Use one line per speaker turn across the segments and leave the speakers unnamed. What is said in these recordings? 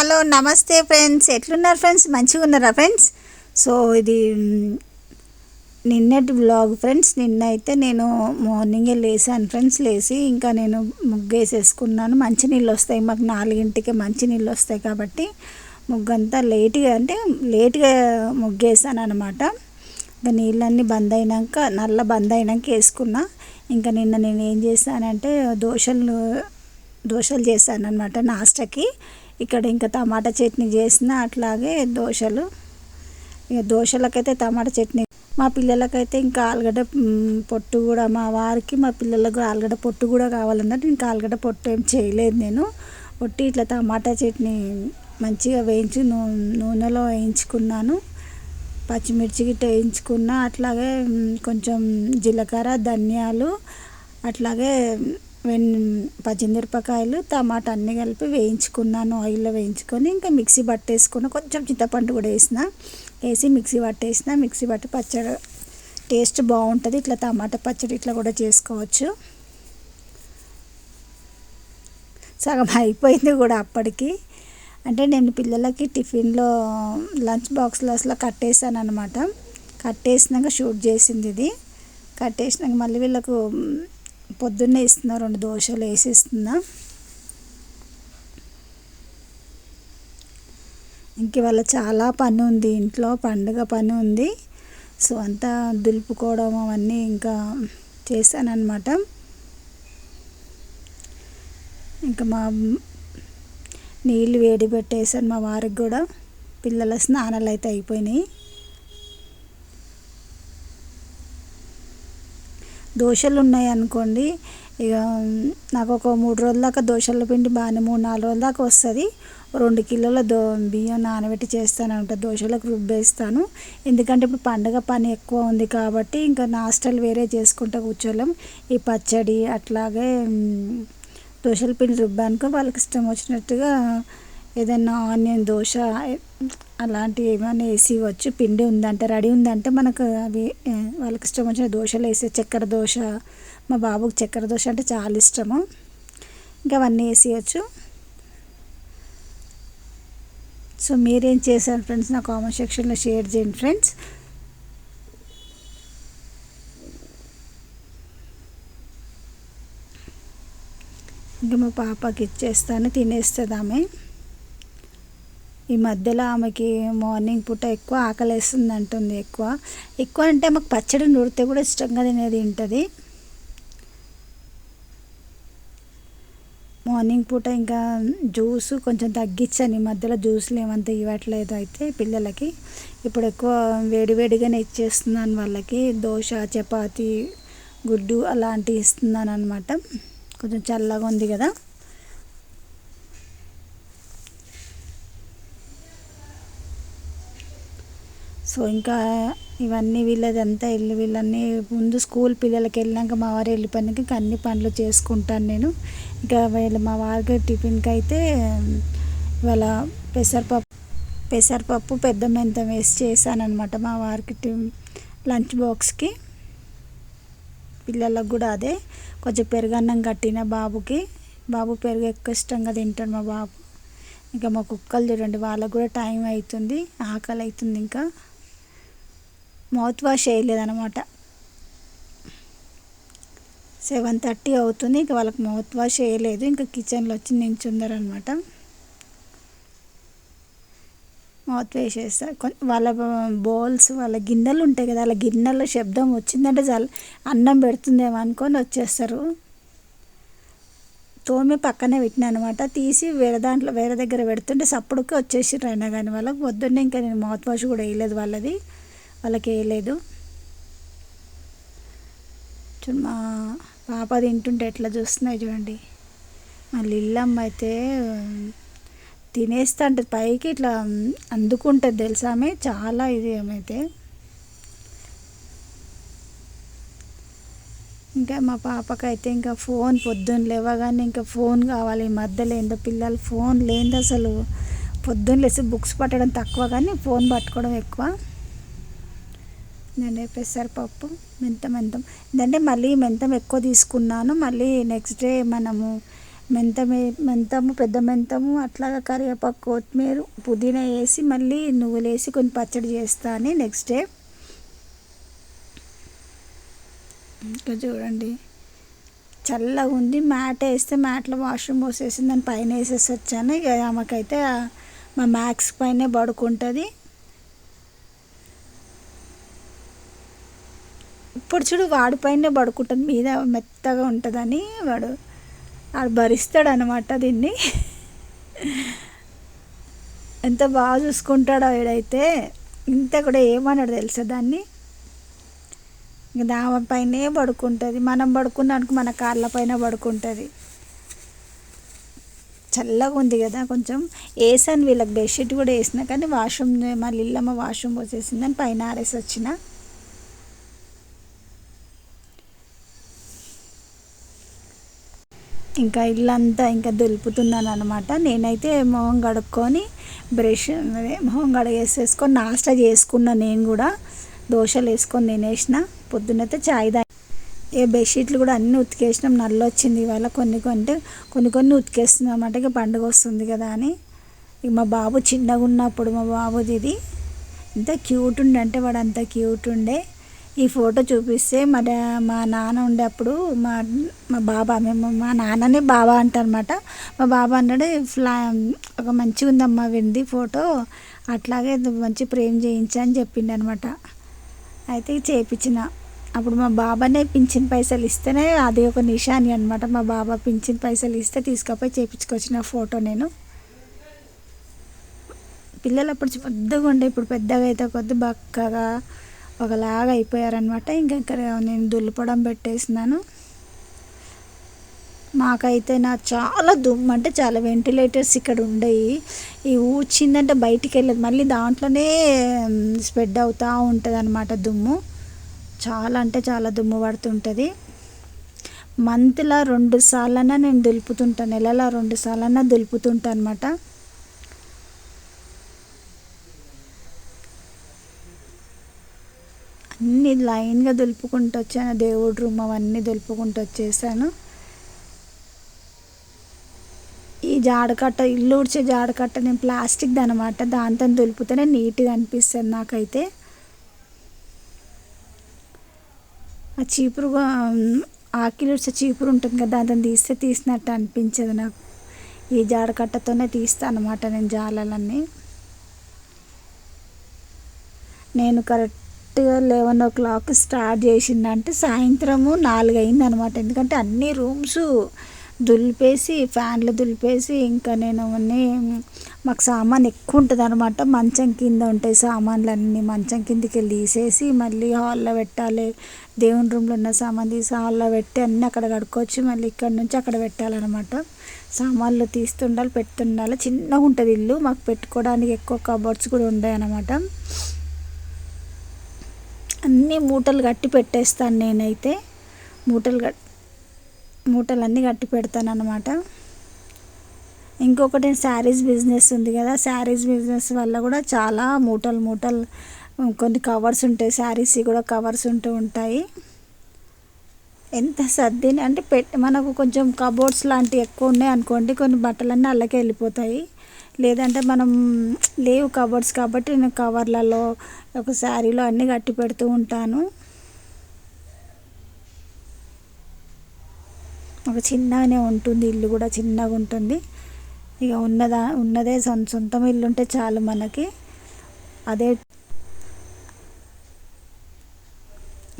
Hello నమస్తే friends. ఎట్లున్నారు friends? మంచిగా ఉన్నారా ఫ్రెండ్స్? సో ఇది నిన్నటి బ్లాగ్ ఫ్రెండ్స్. నిన్న అయితే నేను మార్నింగే లేసాను ఫ్రెండ్స్. లేచి ఇంకా నేను ముగ్గు వేసేసుకున్నాను మంచినీళ్ళు వస్తాయి. మాకు నాలుగింటికి మంచినీళ్ళు వస్తాయి కాబట్టి ముగ్గు అంతా లేట్గా అంటే లేట్గా ముగ్గు వేసాను అనమాట ఇంకా నీళ్ళన్నీ బంద్ అయినాక నల్ల బంద్ అయినాక వేసుకున్నా. ఇంకా నిన్న నేను ఏం చేశానంటే దోశలు దోశలు చేశాను అనమాట నాస్టకి ఇక్కడ ఇంకా టమాటా చట్నీ చేసిన అట్లాగే దోశలు. ఇక దోశలకైతే టమాటా చట్నీ. మా పిల్లలకైతే ఇంకా ఆలుగడ్డ పొట్టు కూడా మా వారికి మా పిల్లలకు ఆలుగడ్డ పొట్టు కూడా కావాలన్నట్టు ఇంకా ఆలుగడ్డ పొట్టు ఏం చేయలేదు నేను. పొట్టి ఇట్లా టమాటా చట్నీ మంచిగా వేయించి నూ నూనెలో వేయించుకున్నాను. పచ్చిమిర్చి గిట్ట వేయించుకున్న అట్లాగే కొంచెం జీలకర్ర ధనియాలు అట్లాగే పచ్చిమిరపకాయలు టమాటా అన్నీ కలిపి వేయించుకున్నాను ఆయిల్లో వేయించుకొని ఇంకా మిక్సీ పట్టేసుకున్న కొంచెం చింతపండు కూడా వేసిన. వేసి మిక్సీ పట్టేసిన. మిక్సీ పట్టి పచ్చడి టేస్ట్ బాగుంటుంది. ఇట్లా టమాటా పచ్చడి ఇట్లా కూడా చేసుకోవచ్చు. సగం అయిపోయింది కూడా అప్పటికి. అంటే నేను పిల్లలకి టిఫిన్లో లంచ్ బాక్స్లో అసలు కట్టేసాను అనమాట కట్టేసినాక షూట్ చేసింది ఇది. కట్టేసినాక మళ్ళీ వీళ్ళకు పొద్దున్నే ఇస్తున్నా రెండు దోశలు వేసిస్తున్నా. ఇంక ఇవాళ చాలా పని ఉంది ఇంట్లో పండుగ పని ఉంది. సో అంతా దులుపుకోవడం అవన్నీ ఇంకా చేశానన్నమాట. ఇంకా మా నీళ్ళు వేడి పెట్టేసాను మా వారికి కూడా. పిల్లల స్నానాలు అయితే అయిపోయినాయి. దోశలు ఉన్నాయి అనుకోండి ఇక నాకు ఒక మూడు రోజుల దాకా దోశల పిండి బాగానే మూడు నాలుగు రోజుల దాకా వస్తుంది. రెండు కిలోల దో బియ్యం నానబెట్టి చేస్తాను అనమాట దోశలకు రుబ్బేస్తాను. ఎందుకంటే ఇప్పుడు పండగ పని ఎక్కువ ఉంది కాబట్టి ఇంకా నాస్టల్ వేరే చేసుకుంటా కూర్చోలేం. ఈ పచ్చడి అట్లాగే దోశల పిండి రుబ్బానుకో వాళ్ళకి ఇష్టం వచ్చినట్టుగా ఏదైనా ఆనియన్ దోశ అలాంటివి ఏమైనా వేసి ఇవ్వచ్చు? పిండి ఉందంటే రెడీ ఉందంటే మనకు అవి వాళ్ళకి ఇష్టం వచ్చిన దోశలు వేసే చక్కెర దోశ మా బాబుకి చక్కెర దోశ అంటే చాలా ఇష్టము. ఇంకా అవన్నీ వేసేయచ్చు సో మీరేం చేశారు ఫ్రెండ్స్? నా కామెంట్ సెక్షన్లో షేర్ చేయండి ఫ్రెండ్స్. ఇంకా మా పాపకి ఇచ్చేస్తాను తినేస్తుంది ఆమె. ఈ మధ్యలో ఆమెకి మార్నింగ్ పూట ఎక్కువ ఆకలి వేస్తుంది అంటుంది ఎక్కువ. ఎక్కువ అంటే మాకు పచ్చడి నూరితే కూడా ఇష్టంగా తినేది తింటుంది మార్నింగ్ పూట ఇంకా జ్యూస్ కొంచెం తగ్గించాను. ఈ మధ్యలో జ్యూస్లు ఏమంత ఇవ్వట్లేదు అయితే పిల్లలకి. ఇప్పుడు ఎక్కువ వేడివేడిగానే ఇచ్చేస్తున్నాను వాళ్ళకి. దోశ చపాతి గుడ్డు అలాంటివి ఇస్తున్నాను అనమాట కొంచెం చల్లగా ఉంది కదా. సో ఇంకా ఇవన్నీ వీళ్ళదంతా వెళ్ళి వీళ్ళన్నీ ముందు స్కూల్ పిల్లలకి వెళ్ళినాక మా వారు వెళ్ళిపోయినాక ఇంకా అన్ని పనులు చేసుకుంటాను నేను. ఇంకా వీళ్ళు మా వారికి టిఫిన్కి అయితే ఇవాళ పెసరపప్పు పెసరపప్పు పెద్ద మెంతం వేసి చేశాను అనమాట మా వారికి లంచ్ బాక్స్కి. పిల్లలకు కూడా అదే కొంచెం పెరుగన్నం కట్టిన బాబుకి. బాబు పెరుగు ఎక్కువ ఇష్టంగా తింటాడు మా బాబు. ఇంకా మా కుక్కలు చూడండి వాళ్ళకు కూడా టైం అవుతుంది ఆకలి అవుతుంది ఇంకా. మౌత్ వాష్ వేయలేదనమాట సెవెన్ థర్టీ అవుతుంది ఇంకా వాళ్ళకి మౌత్ వాష్ వేయలేదు ఇంకా కిచెన్లో వచ్చి నించుందరనమాట మౌత్ వాష్ వేస్తారు వాళ్ళ బౌల్స్ వాళ్ళ గిన్నెలు ఉంటాయి కదా వాళ్ళ గిన్నెలో శబ్దం వచ్చిందంటే చాలు అన్నం పెడుతుందేమో అనుకొని వచ్చేస్తారు. తోమి పక్కనే పెట్టినా అనమాట తీసి వేరే దాంట్లో వేరే దగ్గర పెడుతుంటే సప్పుడుకి వచ్చేసిర్రు అయినా కానీ వాళ్ళకి. పొద్దున్నే ఇంకా నేను మౌత్ వాష్ కూడా వేయలేదు వాళ్ళది. వాళ్ళకి వేయలేదు చూడు మా పాప తింటుంటే ఎట్లా చూస్తున్నాయి చూడండి. మా లిల్లమ్మ అయితే తినేస్తా ఉంటుంది పైకి ఇట్లా అందుకుంటుంది తెలుసా ఆమె? చాలా ఇది ఏమైతే ఇంకా మా పాపకైతే ఇంకా ఫోన్ పొద్దున్న లేవగానే ఇంకా ఫోన్ కావాలి. ఈ మధ్యలో ఏందో పిల్లలు ఫోన్ లేనిది అసలు. పొద్దున్న లేసి బుక్స్ పట్టడం తక్కువ కానీ ఫోన్ పట్టుకోవడం ఎక్కువ. నేను పెసరపప్పు మెంతం మెంతం. ఎందుకంటే మళ్ళీ మెంతం ఎక్కువ తీసుకున్నాను. మళ్ళీ నెక్స్ట్ డే మనము మెంతం మెంతము పెద్ద మెంతము అట్లాగా కరివేపాకు కొత్తిమీర పుదీనా వేసి మళ్ళీ నువ్వులు వేసి కొన్ని పచ్చడి చేస్తాను నెక్స్ట్ డే ఇంకా చూడండి. చల్లగా ఉంది. మ్యాట్ వేస్తే మ్యాట్లో వాష్రూమ్ పోసేసి దాని పైన వేసేసి వచ్చాను. ఇక ఆమెకైతే మా మ్యాక్స్ పైనే పడుకుంటుంది. ఇప్పుడు చూడు వాడి పైనే పడుకుంటుంది మీద మెత్తగా ఉంటుందని వాడు వాడు భరిస్తాడు అనమాట దీన్ని. ఎంత బాగా చూసుకుంటాడో వీడైతే. ఇంత కూడా ఏమన్నాడు తెలుసా దాన్ని? ఇంకా దామ పైనే పడుకుంటుంది. మనం పడుకున్నానికి మన కాళ్ళ పైన పడుకుంటుంది. చల్లగా ఉంది కదా కొంచెం. వేసాను వీళ్ళకి బెడ్షీట్ కూడా వేసిన కానీ వాష్రూమ్ మళ్ళీ ఇల్లమ్మ వాష్రూమ్ పోసేసిందని పైన ఆరేసి వచ్చిన. ఇంకా ఇల్లంతా ఇంకా దులుపుతున్నాను అనమాట నేనైతే మొహం కడుక్కొని బ్రష్ మొహం కడిగేసేసుకొని నాస్టా చేసుకున్నా నేను కూడా. దోశలు వేసుకొని తినేసిన. పొద్దునైతే చాయ్ తా ఏ బెడ్షీట్లు కూడా అన్నీ ఉతికేసినాం. నల్ల వచ్చింది ఇవాళ కొన్ని కొంటే కొన్ని కొన్ని ఉతికేస్తున్నాం అన్నమాట. ఇక పండుగ వస్తుంది కదా అని. ఇక మా బాబు చిన్నగా ఉన్నప్పుడు మా బాబుది ఇది. ఎంత క్యూట్ ఉండే అంటే వాడు అంత క్యూట్ ఉండే. ఈ ఫోటో చూపిస్తే మా మా నాన్న ఉండేప్పుడు మా మా బాబా మేము మా నాన్ననే బాబా అంటారనమాట మా బాబా అన్నాడు ఫ్లా ఒక మంచిగా ఉందమ్మా వింది ఫోటో అట్లాగే మంచి ప్రేమ్ చేయించా అని చెప్పిండు అనమాట అయితే చేయించిన అప్పుడు మా బాబానే పింఛన్ పైసలు ఇస్తేనే అది ఒక నిషాని అనమాట మా బాబా పింఛన్ పైసలు ఇస్తే తీసుకుపోయి చేయించుకొచ్చిన ఫోటో నేను. పిల్లలు అప్పుడు పెద్దగా ఉండే ఇప్పుడు పెద్దగా అయితే కొద్ది బక్కగా ఒకలాగా అయిపోయారనమాట ఇంకా ఇక్కడ నేను దులుపడం పెట్టేసినాను. మాకైతే నా చాలా దుమ్ము అంటే చాలా వెంటిలేటర్స్ ఇక్కడ ఉండేవి ఈ ఊడ్చిందంటే బయటికి వెళ్ళదు. మళ్ళీ దాంట్లోనే స్ప్రెడ్ అవుతూ ఉంటుంది అనమాట దుమ్ము. చాలా అంటే చాలా దుమ్ము పడుతుంటుంది. మంత్లో రెండు సార్లన్నా నేను దులుపుతుంటాను నెలలో రెండు సార్లన్నా దులుపుతుంటాను అనమాట అన్నీ లైన్గా దులుపుకుంటూ వచ్చాను. దేవుడి రూమ్ అవన్నీ దులుపుకుంటూ వచ్చేసాను. ఈ జాడకట్ట ఇల్లు ఊడ్చే జాడకట్ట నేను ప్లాస్టిక్ది అనమాట దాంతో దులిపితేనే నీట్గా అనిపిస్తుంది నాకైతే. ఆ చీపురు ఆకిలు ఊడ్చే చీపురు ఉంటుంది కదా దాంతో తీస్తే తీసినట్టు అనిపించదు నాకు. ఈ జాడకట్టతోనే తీస్తాను అనమాట నేను జాలలన్నీ. నేను కరెక్ట్గా లెవెన్ ఓ క్లాక్ స్టార్ట్ చేసిందంటే సాయంత్రము నాలుగు అయింది అనమాట ఎందుకంటే అన్ని రూమ్స్ దులిపేసి ఫ్యాన్లు దులిపేసి ఇంకా నేను అన్నీ మాకు సామాన్ ఎక్కువ ఉంటుంది అనమాట మంచం కింద ఉంటాయి సామాన్లు అన్నీ మంచం కిందకి వెళ్ళి తీసేసి మళ్ళీ హాల్లో పెట్టాలి. దేవుని రూమ్లో ఉన్న సామాన్ తీసి హాల్లో పెట్టి అన్నీ అక్కడ కడుక్కోవచ్చు మళ్ళీ ఇక్కడ నుంచి అక్కడ పెట్టాలన్నమాట. సామాన్లు తీస్తుండాలి పెడుతుండాలి. చిన్నగా ఉంటుంది ఇల్లు మాకు పెట్టుకోవడానికి ఎక్కువ కబోర్డ్స్ కూడా ఉంటాయి అన్నమాట అన్నీ మూటలు కట్టి పెట్టేస్తాను నేనైతే. మూటలు కట్ మూటలు అన్నీ కట్టి పెడతాను అనమాట ఇంకొకటి శారీస్ బిజినెస్ ఉంది కదా శారీస్ బిజినెస్ వల్ల కూడా చాలా మూటలు మూటలు కొన్ని కవర్స్ ఉంటాయి శారీస్ కూడా కవర్స్ ఉంటూ ఉంటాయి. ఎంత సర్దిని అంటే పెట్ మనకు కొంచెం కబోర్డ్స్ లాంటివి ఎక్కువ ఉన్నాయి అనుకోండి కొన్ని బట్టలన్నీ అల్లకే వెళ్ళిపోతాయి. లేదంటే మనం లేవు కబోర్డ్స్ కాబట్టి నేను కవర్లలో ఒక శారీలో అన్నీ కట్టి పెడుతూ ఉంటాను. ఒక చిన్నగానే ఉంటుంది ఇల్లు కూడా చిన్నగా ఉంటుంది. ఇక ఉన్నదా ఉన్నదే సొంత సొంతం ఇల్లు ఉంటే చాలు మనకి. అదే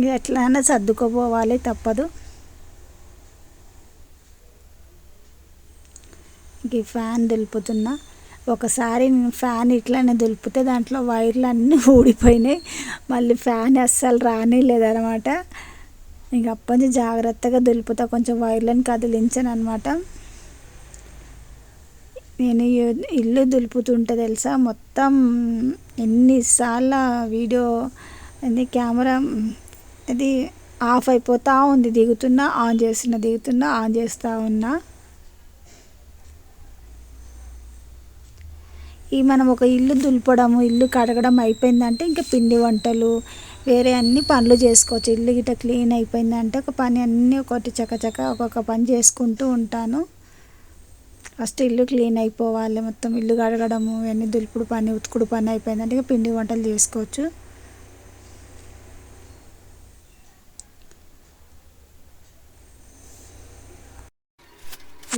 ఇక ఎట్లైనా సర్దుకోపోవాలి తప్పదు. ఇంక ఈ ఫ్యాన్ దులుపుతున్నా ఒకసారి నేను ఫ్యాన్ ఇట్లానే దులిపితే దాంట్లో వైర్లు అన్నీ ఊడిపోయినాయి. మళ్ళీ ఫ్యాన్ అస్సలు రానిలేదనమాట. ఇంక అప్పటి నుంచి జాగ్రత్తగా దులుపుతా. కొంచెం వైర్లను కదిలించాను అనమాట నేను ఇల్లు దులుపుతుంటే తెలుసా మొత్తం ఎన్నిసార్లు వీడియో అది కెమెరా అది ఆఫ్ అయిపోతూ ఉంది. దిగుతున్నా ఆన్ చేస్తున్నా దిగుతున్నా ఆన్ చేస్తూ ఉన్నా. ఈ మనం ఒక ఇల్లు దులపడము ఇల్లు కడగడం అయిపోయిందంటే ఇంకా పిండి వంటలు వేరే అన్ని పనులు చేసుకోవచ్చు. ఇల్లు గిట్ట క్లీన్ అయిపోయిందంటే ఒక పని అన్నీ ఒకటి చకచక ఒక్కొక్క పని చేసుకుంటూ ఉంటాను. ఫస్ట్ ఇల్లు క్లీన్ అయిపోవాలి. మొత్తం ఇల్లు కడగడము ఇవన్నీ దులుపుడు పని ఉతుకుడు పని అయిపోయిందంటే ఇక పిండి వంటలు చేసుకోవచ్చు.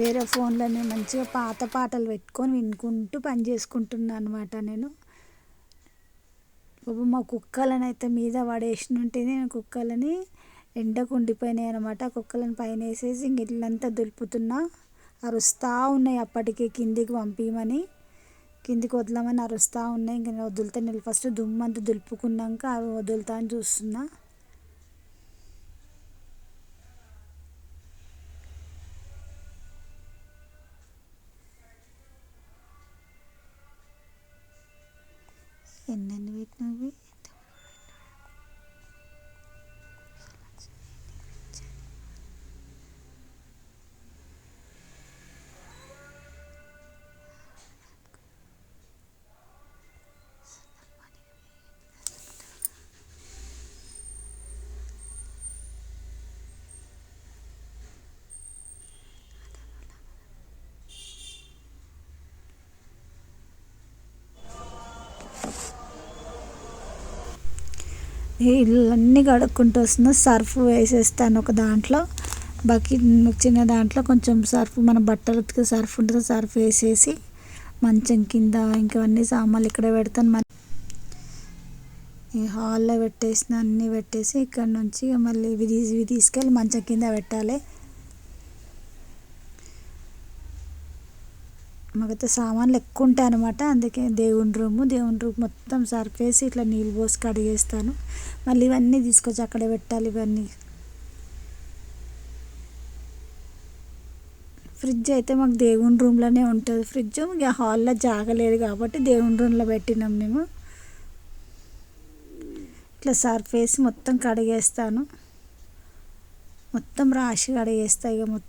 వేరే ఫోన్లోనే మంచిగా పాత పాటలు పెట్టుకొని వినుకుంటూ పని చేసుకుంటున్నాను అనమాట నేను. బాబు మా కుక్కలను అయితే మీద పడేసినుంటే నేను కుక్కలని ఎండకు ఉండిపోయినాయి అనమాట కుక్కలను పైన వేసేసి ఇంక ఇల్లంతా దులుపుతున్నా. అరుస్తూ ఉన్నాయి అప్పటికే కిందికి పంపించమని కిందికి వదలమని అరుస్తూ ఉన్నాయి. ఇంక నేను వదులుతా నేను ఫస్ట్ దుమ్మంతా దులుపుకున్నాక అవి వదులుతా అని చూస్తున్నా. and then we. ఇల్లు కడుక్కుంటూ వస్తున్నా సర్ఫ్ వేసేస్తాను ఒక దాంట్లో. బకెట్ చిన్న దాంట్లో కొంచెం సర్ఫ్ మన బట్టలు ఉతికే సర్ఫ్ ఉంటుంది సర్ఫ్ వేసేసి మంచం కింద ఇంకా సామాన్లు ఇక్కడ పెడతాను. మళ్ళీ ఈ హాల్లో పెట్టేసిన అన్నీ పెట్టేసి ఇక్కడ నుంచి మళ్ళీ ఇవి తీసి ఇవి తీసుకెళ్ళి మంచం కింద పెట్టాలి. మాకైతే సామాన్లు ఎక్కువ ఉంటాయి అనమాట అందుకే దేవుని రూము దేవుని రూమ్ మొత్తం సర్ఫేసి ఇట్లా నీళ్ళు పోసి కడిగేస్తాను. మళ్ళీ ఇవన్నీ తీసుకొచ్చి అక్కడే పెట్టాలి ఇవన్నీ. ఫ్రిడ్జ్ అయితే మాకు దేవుని రూమ్లోనే ఉంటుంది. ఫ్రిడ్జ్ ఇక హాల్లో జాగలేదు కాబట్టి దేవుని రూమ్లో పెట్టినాం మేము. ఇట్లా సర్ఫ్ వేసి మొత్తం కడిగేస్తాను. మొత్తం రాసి కడిగేస్తాయి ఇక మొత్తం.